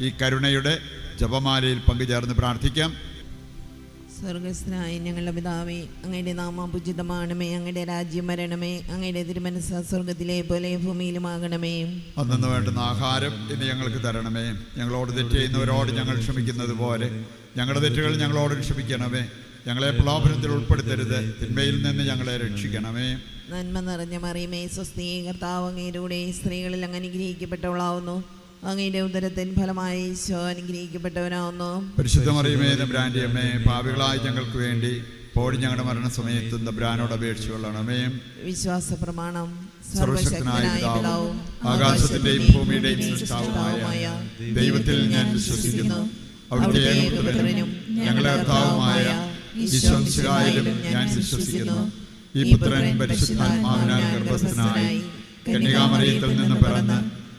ഈ കരുണയുടെ ജപമാലയിൽ പങ്കുചേർന്ന് പ്രാർത്ഥിക്കാം. സ്വർഗസ്നായ ഞങ്ങളുടെ പിതാവേ അങ്ങയുടെ നാമം ഉചിതമാണമേ അങ്ങയുടെ രാജ്യം വരണമേ അങ്ങയുടെ തിരുമനസ സ്വർഗത്തിലെ പോലെ ഭൂമിയിലുമാകണമേ. അന്നു വേണ്ടുന്ന ആഹാരം ഇനി ഞങ്ങൾക്ക് തരണമേ. ഞങ്ങളോട് തെറ്റ് ചെയ്യുന്നവരോട് ഞങ്ങൾ ക്ഷമിക്കുന്നത് പോലെ ഞങ്ങളുടെ തെറ്റുകൾ ഞങ്ങളോട് ക്ഷമിക്കണമേ. ഞങ്ങളെ പ്രലോഭനത്തിൽ ഉൾപ്പെടുത്തരുത് തിന്മയിൽ നിന്ന് ഞങ്ങളെ രക്ഷിക്കണമേ. നന്മ നിറഞ്ഞ മറിയമേ സ്വസ്തി കർത്താവ് സ്ത്രീകളിൽ അങ്ങ് അനുഗ്രഹിക്കപ്പെട്ടവളാവുന്നു. അങ്ങയുടെ ഉദരത്തിൻ ഫലമായി ഈശോ അനുഗ്രഹിക്കപ്പെട്ടവനാവുന്നു. പരിശുദ്ധ മറിയമേ അമ്മേ പാപികളായി ഞങ്ങൾക്ക് വേണ്ടി പോടി ഞങ്ങളുടെ മരണസമയത്ത് ബ്രാനോട് അപേക്ഷ കൊള്ളണമേ വിശ്വാസ പ്രമാണം സർവശക്തനായ പിതാവും ആകാശത്തിന്റെയും ഭൂമിയുടെയും സൃഷ്ടാവുമായ ദൈവത്തിൽ ഞാൻ വിശ്വസിക്കുന്നു. അവിടുത്തെ ഏകപുത്രനും ഞങ്ങളുടെ കർത്താവുമായ ഈശ്വംശികായിലും ഞാൻ വിശ്വസിക്കുന്നു. ഈ പുത്രൻ പരിശുദ്ധാത്മാവിനാൽ ഗർഭസ്ഥനായി കന്യകാമറിയത്തിൽ നിന്ന് പിറന്ന്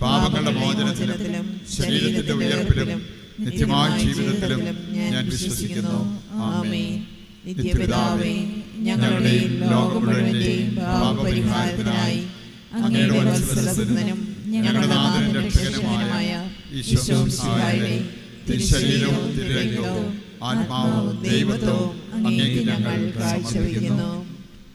പാപങ്ങളുടെ മോചനത്തിലും ശരീരത്തിന്റെ ഉയർപ്പിലും നിത്യമായ ജീവിതത്തിലും ഞാൻ വിശ്വസിക്കുന്നു. ആമേൻ. നിത്യപിതാവേ ഞങ്ങളുടെയും ലോകം മുഴുവന്റെയും പാപപരിഹാരത്തിനായി അങ്ങയുടെ വത്സലസുതനും ഞങ്ങളുടെ നാഥനും രക്ഷകനുമായ ഈശോ മിശിഹായുടെ തിരുശരീരവും തിരുരക്തവും ആത്മാവും ദൈവത്വവും അങ്ങേക്ക് ഞങ്ങൾ കാഴ്ചവെക്കുന്നു.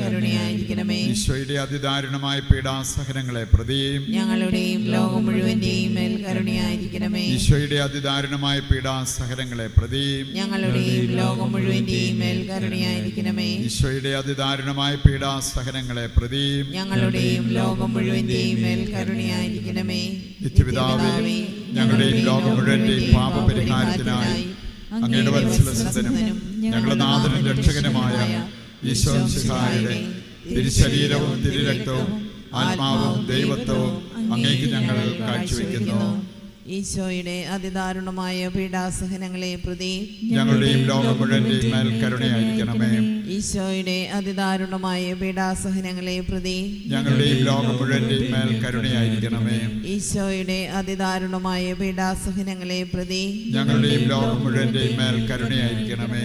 കരുണയായിരിക്കണമേ. ഈശോയുടെ അതിദാരുണമായ പീഡാസഹനങ്ങളെ പ്രതിയും ഞങ്ങളുടെയും ലോകം മുഴുവന്റെയും മേൽ കരുണയായിരിക്കണമേ. ഈശോയുടെ അതിദാരുണമായ പീഡാസഹനങ്ങളെ പ്രതിയും ഞങ്ങളുടെയും ലോകം മുഴുവന്റെയും മേൽ കരുണയായിരിക്കണമേ. ഈശോയുടെ അതിദാരുണമായ പീഡാസഹനങ്ങളെ പ്രതിയും ഞങ്ങളുടെയും ലോകം മുഴുവന്റെയും മേൽ കരുണയായിരിക്കണമേ. നിത്യപിതാവേ ഞങ്ങളുടെയും ലോകം മുഴുവന്റെയും പാപപരിഹാരത്തിനായി അങ്ങയുടെ വത്സലസുതനും ഞങ്ങളുടെ നാഥനും രക്ഷകനുമായ ഈശോ സിഹായുടെ തിരുശരീരവും തിരുരക്തവും ആത്മാവും ദൈവത്വവും അങ്ങേക്ക് ഞങ്ങൾ കാഴ്ചവെക്കുന്നു. ഈശോയുടെ അതിദാരുണമായ പീഡാസഹനങ്ങളെ പ്രതി ഞങ്ങളുടെയും ലോകം മേൽ കരുണയായിരിക്കണമേ. ഈശോയുടെ അതിദാരുണമായ പീഡാസഹനങ്ങളെ പ്രതി ഞങ്ങളുടെയും ലോകം മേൽ കരുണയായിരിക്കണമേ. ഈശോയുടെ അതിദാരുണമായ പീഡാസഹനങ്ങളെ പ്രതി ഞങ്ങളുടെയും ലോകം മേൽ കരുണയായിരിക്കണമേ.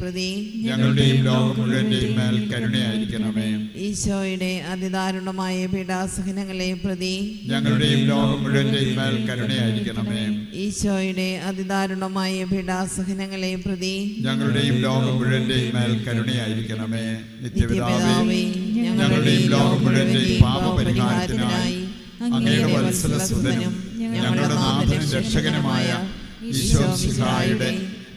പ്രതി ഞങ്ങളുടെയും ലോകം മുഴുവന്റെയും മേൽ കരുണയായിരിക്കണമേ. ഈശോയുടെ അതിദാരുണമായ പീഡാസഹനങ്ങളെ പ്രതി ഞങ്ങളുടെയും ലോകം മുഴുവന്റെയും മേൽ കരുണയായിരിക്കണമേ. ഈശോയുടെ അതിദാരുണമായ പീഡാസഹനങ്ങളെ പ്രതി ഞങ്ങളുടെയും ലോകം മുഴുവന്റെയും മേൽ കരുണയായിരിക്കണമേ. നിത്യപിതാവേ ഞങ്ങളുടെയും ലോകം പാപപരിഹാരത്തിനായി അങ്ങയുടെ വത്സലസുതനും ഞങ്ങളുടെ നാഥനും രക്ഷകനുമായ ഈശോ സിഹായുടെ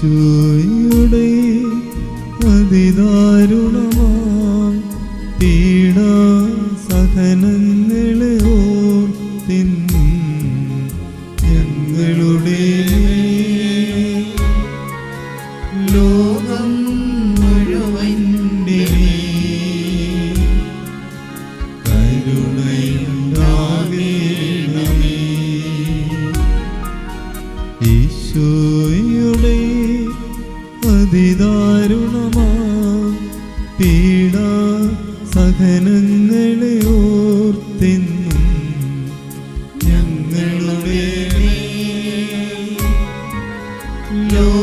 ഈശോയുടെ അതിദാരുണമാ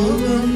yolun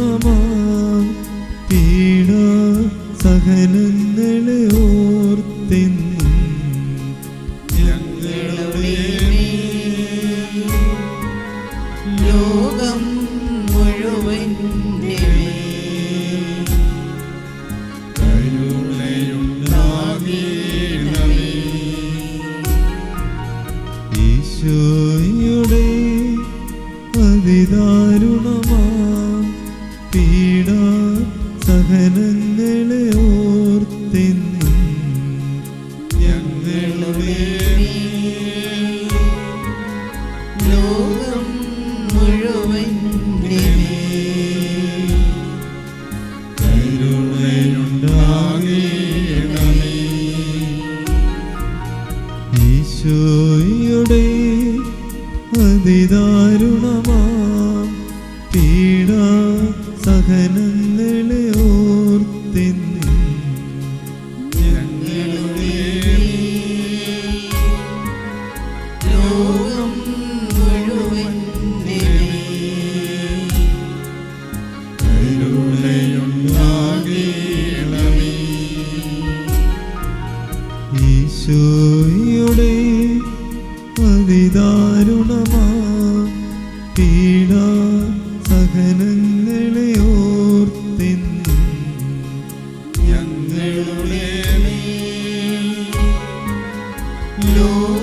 you.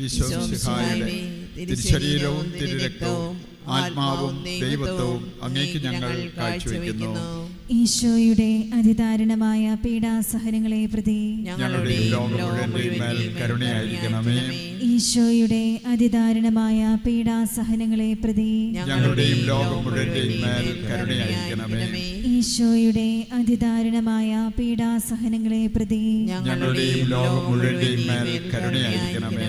ഈശോമിശിഹായുടെ തിരുശരീരവും തിരുരക്തവും ആത്മാവും ദൈവത്വവും അങ്ങേക്ക് ഞങ്ങൾ കാഴ്ചവെക്കുന്നു. ഈശോയുടെ അതിദാരുണമായ പീഡാസഹനങ്ങളെ പ്രതി ഞങ്ങളുടെ കരുണയായിരിക്കണമേ. ഈശോയുടെ അതിദാരുണമായ പീഡാസഹനങ്ങളെ പ്രതി ഞങ്ങളുടെ കരുണയായിരിക്കണമേ. ഈശോയുടെ അതിദാരുണമായ പീഡാസഹനങ്ങളെ പ്രതി ഞങ്ങളുടെയും ലോകം മുഴുവന്റെയും കരുണയായിരിക്കണമേ.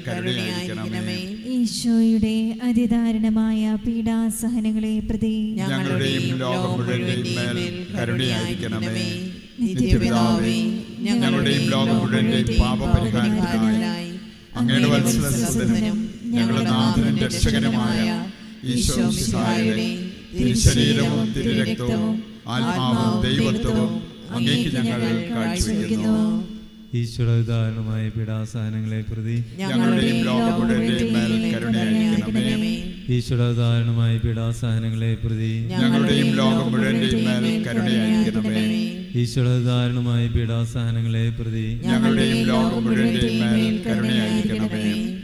കരുണയായിരിക്കണമേ. ഈശോയുടെ അതിദാരുണമായ പീഡാസഹനങ്ങളെ പ്രതി ഞങ്ങളുടെയും ലോകം മേൽ കരുണയായിരിക്കണമേ. നിത്യപിതാവേ ഞങ്ങളുടെയും ലോകം മുഴുവന്റെയും പാപപരിഹാരത്തിനായി അങ്ങയുടെ വത്സലസുതനും ഞങ്ങളുടെ നാഥനും രക്ഷകനുമായ ഈശോ മിശിഹായുടെ തിരുശരീരവും തിരുരക്തവും ആത്മാവും ദൈവത്വവും അങ്ങേക്ക് ഞങ്ങൾ കാഴ്ചവെക്കുന്നു. ഈശ്വരദാരുണമായ പീഡാസഹനങ്ങളെ പ്രതി ഈശ്വരദാരുണമായ പീഡാസഹനങ്ങളെ പ്രതി ഞങ്ങളുടെയും ലോകം മുഴുവന്റെയും മേൽ കരുണയായിരിക്കണമേ ഈശ്വരദാരുണമായ പീഡാസഹനങ്ങളെ പ്രതി ഞങ്ങളുടെയും ലോകം മേൽ കരുണയായിരിക്കണമേ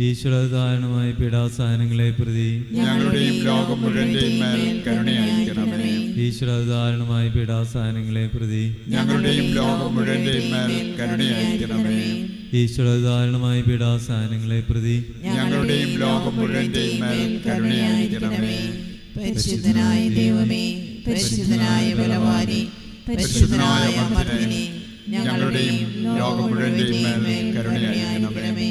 ഈശ്വരദാരുണമായ പീഡാസഹനങ്ങളെ പ്രതി ഞങ്ങളുടെയും ലോകം മുഴുവന്റെയും മേൽ കരുണയായിരിക്കണമേ ഈശ്വരദാരുണമായ പീഡാസഹനങ്ങളെ പ്രതി ഞങ്ങളുടെയും ലോകം മുഴുവന്റെയും മേൽ കരുണയായിരിക്കണമേ ഈശ്വരദാരുണമായ പീഡാസഹനങ്ങളെ പ്രതി ഞങ്ങളുടെയും ലോകം മുഴുവന്റെയും മേൽ കരുണയായിരിക്കണമേ പരിശുദ്ധനായ ദൈവമേ പരിശുദ്ധനായ ബലവാനെ പരിശുദ്ധനായ ഞങ്ങളുടെയും ലോകം മുഴുവന്റെയും മേൽ കരുണയായിരിക്കണമേ